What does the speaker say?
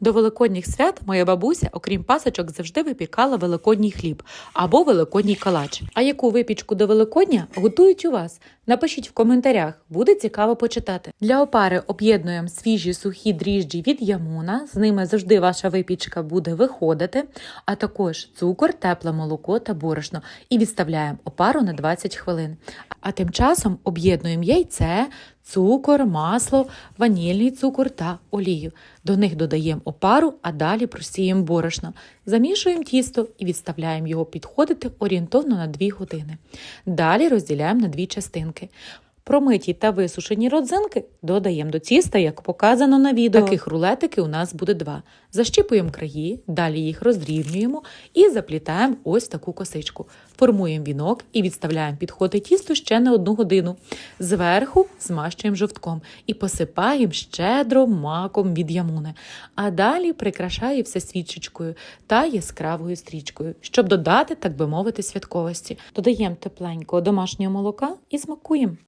До великодніх свят моя бабуся, окрім пасочок, завжди випікала великодній хліб або великодній калач. А яку випічку до Великодня готують у вас? Напишіть в коментарях, буде цікаво почитати. Для опари об'єднуємо свіжі сухі дріжджі від ямуна. З ними завжди ваша випічка буде виходити, а також цукор, тепле молоко та борошно. І відставляємо опару на 20 хвилин. А тим часом об'єднуємо яйце, цукор, масло, ванільний цукор та олію. До них додаємо опару, а далі просіємо борошно. Замішуємо тісто і відставляємо його підходити орієнтовно на 2 години. Далі розділяємо на дві частинки. Промиті та висушені родзинки додаємо до тіста, як показано на відео. Таких рулетики у нас буде два. Защіпуємо краї, далі їх розрівнюємо і заплітаємо ось таку косичку. Формуємо вінок і відставляємо підходи тісту ще на одну годину. Зверху змащуємо жовтком і посипаємо щедро маком від ямуни. А далі прикрашаю все свічечкою та яскравою стрічкою, щоб додати, так би мовити, святковості. Додаємо тепленького домашнього молока і смакуємо.